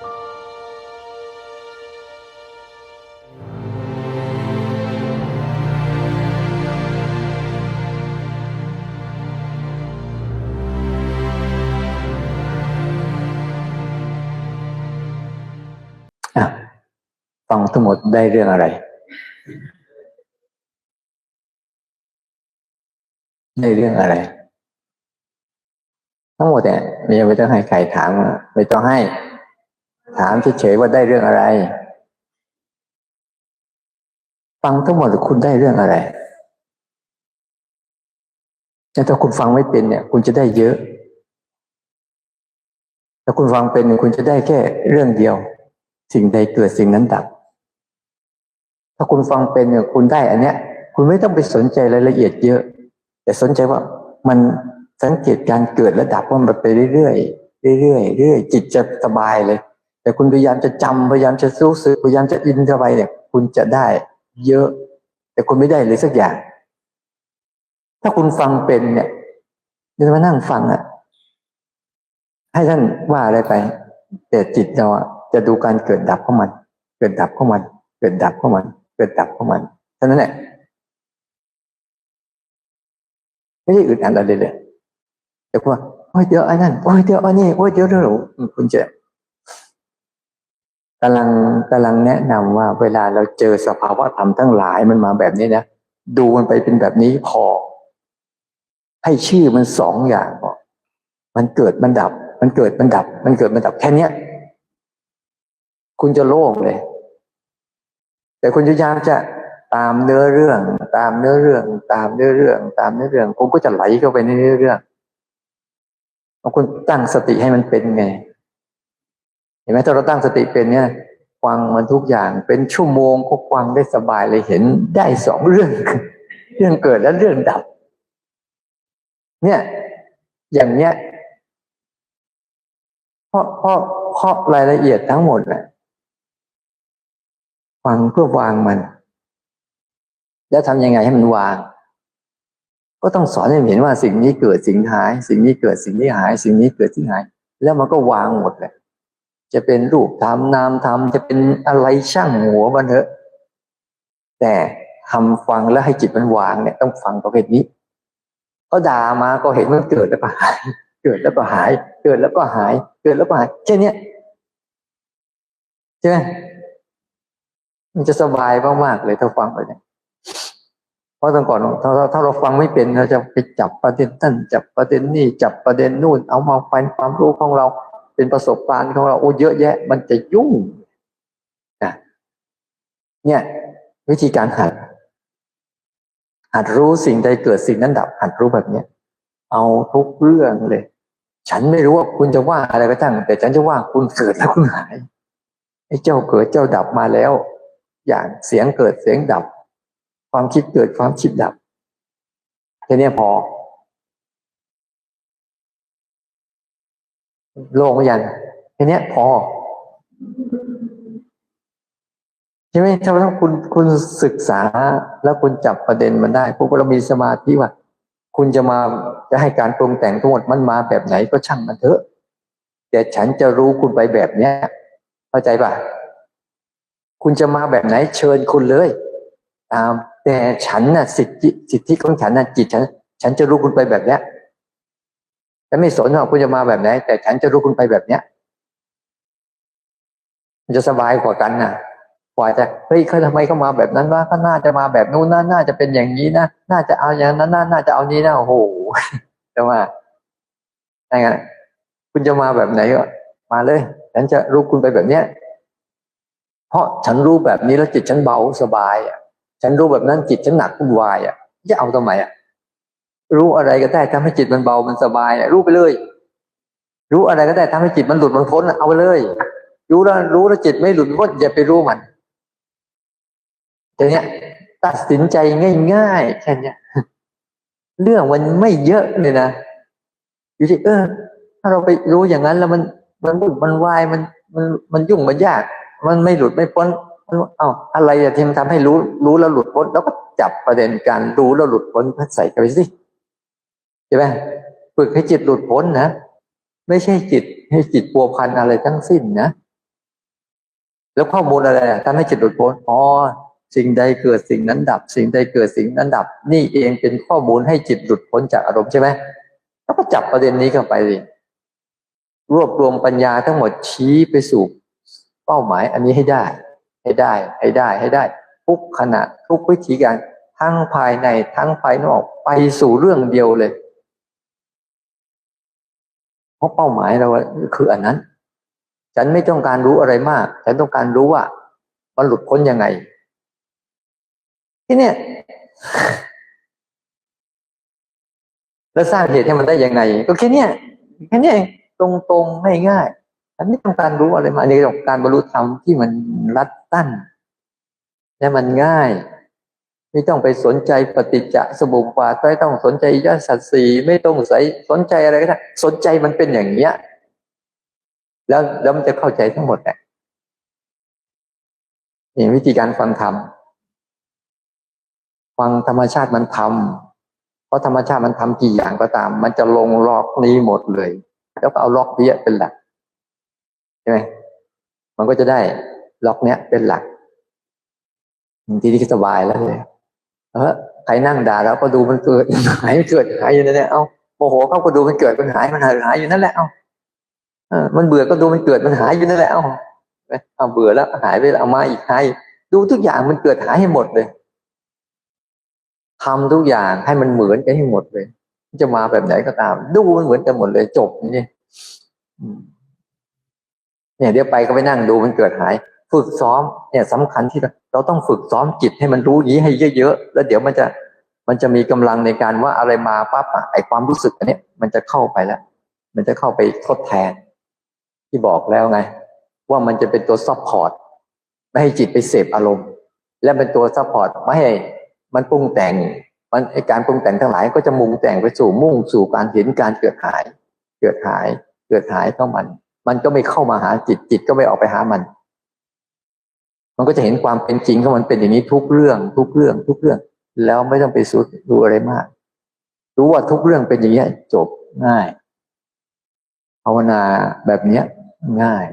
ฟังทั้งหมดได้เรื่องอะไร ได้เรื่องอะไร ทั้งหมดเนี่ยไม่ต้องให้ใครถามไม่ต้องให้ ถามเฉยๆว่าได้เรื่องอะไร ฟังทั้งหมดคุณได้เรื่องอะไรแต่ถ้าคุณฟังไม่เป็นเนี่ย คุณจะได้เยอะ ถ้าคุณฟังเป็นคุณจะได้แค่เรื่องเดียว สิ่งใดเกิดสิ่งนั้นดับ ถ้าคุณฟังเป็นเนี่ยคุณได้อันเนี้ย คุณไม่ต้องไปสนใจรายละเอียดเยอะ แต่สนใจว่ามันสังเกตการเกิดและดับว่ามันไปเรื่อยๆเรื่อยๆเรื่อยจิตจะสบายเลย แต่คุณพยายามจะจำพยายามจะรู้สึกพยายามจะอินเข้าไปเนี่ย คุณจะได้เยอะ แต่คุณไม่ได้เลยสักอย่าง ถ้าคุณฟังเป็นเนี่ยจะมานั่งฟังอะให้ท่านว่าอะไรไป แต่จิตเราอะจะดูการเกิดดับของมัน เกิดดับของมัน เกิดดับของมัน เกิดดับของมันเท่านั้นแหละไม่ได้อึดอัดอะไรเลยแต่ว่าโอ้ยเดี๋ยวไอ้นั่นโอ้ยเดี๋ยวไอ้นี่โอ้ยเดี๋ยวเดี๋ยวคุณจะ กำลังกำลังแนะนำว่าเวลาเราเจอสภาวะธรรมทั้งหลายมันมาแบบนี้นะดูมันไปเป็นแบบนี้พอ ให้ชื่อมันสองอย่างพอมันเกิดมันดับ มันเกิดมันดับ มันเกิดมันดับแค่เนี้ยคุณจะโล่งเลย แต่คุณพยายามจะตามเนื้อเรื่อง ตามเนื้อเรื่อง ตามเนื้อเรื่อง ตามเนื้อเรื่องคุณก็จะไหลเข้าไปในเนื้อเรื่องบางคนตั้งสติให้มันเป็นไง ห็นไหมถ้าเราตั้งสติเป็นเนี่ยฟังมันทุกอย่างเป็นชั่วโมงก็ฟังได้สบายเลยเห็นได้สองเรื่อง เรื่องเกิดและเรื่องดับ เนี่ย อย่างเนี้ยเพราะเพราะเพราะรายละเอียดทั้งหมดแหละฟังเพื่อวางมัน แล้วทำยังไงให้มันวาง ก็ต้องสอนให้เห็นว่าสิ่งนี้เกิดสิ่งหาย สิ่งนี้เกิดสิ่งนี้หาย สิ่งนี้เกิดสิ่งหาย แล้วมันก็วางหมดเลย จะเป็นรูปธรรมนามธรรมจะเป็นอะไรช่างหัวมันเถอะ แต่ทำฟังแล้วให้จิตมันวางเนี่ยต้องฟังประเภทนี้เขาด่ามาก็เห็นมันเกิดแล้วก็หาย เกิดแล้วก็หาย เกิดแล้วก็หาย เกิดแล้วก็หายแค่นี้ใช่ไหมมันจะสบายมากๆเลยถ้าฟังไปเนี่ยเพราะตอนก่อนถ้าถ้าเราฟังไม่เป็นเราจะไปจับประเด็นนั่นจับประเด็นนี่จับประเด็นนู่น เอามาเป็นความรู้ของเรา เป็นประสบการณ์ของเราโอ้เยอะแยะ มันจะยุ่งนะเนี่ย วิธีการหัด หัดรู้สิ่งใดเกิดสิ่งนั้นดับ หัดรู้แบบเนี้ยเอาทุกเรื่องเลย ฉันไม่รู้ว่าคุณจะว่าอะไรก็ช่างแต่ฉันจะว่าคุณเกิดแล้วคุณหายไอ้เจ้าเกิดเจ้าดับมาแล้ว อย่างเสียงเกิดเสียงดับ ความคิดเกิดความคิดดับแค่นี้พอ โล่งยันแค่นี้พอใช่ไหมถ้าถ้าคุณคุณศึกษาแล้วคุณจับประเด็นมันได้พวกเรามีสมาธิว่า คุณจะมาจะให้การปรุงแต่งทั้งหมดมันมาแบบไหนก็ช่างมันเถอะ แต่ฉันจะรู้คุณไปแบบเนี้ยเข้าใจป่ะ คุณจะมาแบบไหนเชิญคุณเลยตามแต่ฉันน่ะสิทธิสิทธิของฉันน่ะจิตฉัน ฉันจะรู้คุณไปแบบเนี้ย ฉันไม่สนว่าคุณจะมาแบบไหน แต่ฉันจะรู้คุณไปแบบเนี้ยมันจะสบายกว่ากันน่ะกว่าจะเฮ้ยเขาทำไมเขามาแบบนั้นว่าเขาน่าจะมาแบบนู้นนะน่าจะเป็นอย่างนี้นะน่าจะเอาอย่างนั้นน่าน่าจะเอานี้นะโอ้โหจะมาอะไรเงี้ยคุณจะมาแบบไหนก็มาเลย ฉันจะรู้คุณไปแบบเนี้ยเพราะฉันรู้แบบนี้แล้วจิตฉันเบาสบายอะ ฉันรู้แบบนั้นจิตฉันหนักวุ่นวายอะจะเอาทำไมอะ รู้อะไรก็ได้ทำให้จิตมันเบามันสบายอะรู้ไปเลย รู้อะไรก็ได้ทำให้จิตมันหลุดมันพ้นเอาไปเลย รู้แล้วรู้แล้วจิตไม่หลุดพ้นอย่าไปรู้มันแต่เนี้ยตัดสินใจง่ายๆแค่เนี้ยเรื่องมันไม่เยอะเลยนะอยู่ที่เออ ถ้าเราไปรู้อย่างนั้นแล้วมันมันวุ่นมันวายมันมันมันยุ่งมันยาก มันไม่หลุดไม่พ้นเอ้าอะไรอะที่มันทำให้รู้ รู้แล้วหลุดพ้น แล้วก็จับประเด็นการรู้แล้วหลุดพ้นใส่กันไปสิ ใช่ไหมฝึกให้จิตหลุดพ้นนะไม่ใช่จิตให้จิตปัวพันอะไรทั้งสิ้นนะแล้วข้อมูลอะไรทำให้จิตหลุดพ้นอ๋อสิ่งใดเกิดสิ่งนั้นดับ สิ่งใดเกิดสิ่งนั้นดับ นี่เองเป็นข้อมูลให้จิตหลุดพ้นจากอารมณ์ใช่ไหมแล้วก็จับประเด็นนี้เข้าไปเลยรวบรวมปัญญาทั้งหมดชี้ไปสู่เป้าหมาย อันนี้ให้ได้ ให้ได้ ให้ได้ให้ได้ ทุกขณะทุกวิธีการทั้งภายในทั้งภายนอก ไปสู่เรื่องเดียวเลย เพราะเป้าหมายเราคืออันนั้น ฉันไม่ต้องการรู้อะไรมาก ฉันต้องการรู้ว่ามันหลุดพ้นยังไง ที่เนี่ย แล้วสร้างเหตุให้มันได้ยังไง ก็แค่นี้แค่นี้เองตรงๆง่ายๆฉันไม่ต้องการรู้อะไรมาในเรื่องของการบรรลุธรรมที่มันรัดตั้นและมันง่าย ไม่ต้องไปสนใจปฏิจจสมุปบาทไม่ต้องสนใจอริสัจสี่ไม่ต้องใส่สนใจอะไรก็ได้สนใจมันเป็นอย่างเนี้ย แล้วแล้วมันจะเข้าใจทั้งหมดแหละนี่วิธีการฟังธรรมฟังธรรมชาติมันทำเพราะธรรมชาติมันทำกี่อย่างก็ตาม มันจะลงล็อกนี้หมดเลย แล้วก็เอาล็อกนี้เป็นหลักใช่ไหมมันก็จะได้ล็อกเนี้ยเป็นหลักทีนี้ก็สบายแล้วเลย เออใครนั่งด่าแล้วก็ดูมันเกิดหายเกิดหายอยู่นั่นแหละเอาโมโหเขาก็ดูมันเกิดมันหายมันหายหายอยู่นั่นแหละเอาเออมันเบื่อก็ดูมันเกิดมันหายอยู่นั่นแหละเอาเอาเบื่อแล้วหายไปแล้วเอามาอีกหายดูทุกอย่างมันเกิดหายให้หมดเลยทำทุกอย่างให้มันเหมือนกันให้หมดเลย จะมาแบบไหนก็ตาม ดูมันเหมือนกันหมดเลยจบนี่เนี่ยเดี๋ยวไปก็ไปนั่งดูมันเกิดหาย ฝึกซ้อมเนี่ยสำคัญที่เราต้องฝึกซ้อมจิตให้มันรู้นี้ให้เยอะๆแล้วเดี๋ยวมันจะมันจะมีกำลังในการว่าอะไรมาปั๊บไอความรู้สึกอันนี้มันจะเข้าไปแล้ว มันจะเข้าไปทดแทน ที่บอกแล้วไง ว่ามันจะเป็นตัวซัพพอร์ตไม่ให้จิตไปเสพอารมณ์ และเป็นตัวซัพพอร์ตไม่ให้มันปรุงแต่ง มันไอการปรุงแต่งทั้งหลายก็จะมุงแต่งไปสู่มุ่งสู่การเห็นการเกิดหาย เกิดหาย เกิดหายเข้ามัน มันก็ไม่เข้ามาหาจิตจิตก็ไม่ออกไปหามัน มันก็จะเห็นความเป็นจริงของมันเป็นอย่างนี้ทุกเรื่อง ทุกเรื่อง ทุกเรื่อง แล้วไม่ต้องไปสุดดูอะไรมาก รู้ว่าทุกเรื่องเป็นอย่างนี้จบง่ายภาวนาแบบเนี้ยง่าย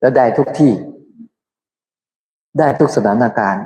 แล้วได้ทุกที่ ได้ทุกสถานการณ์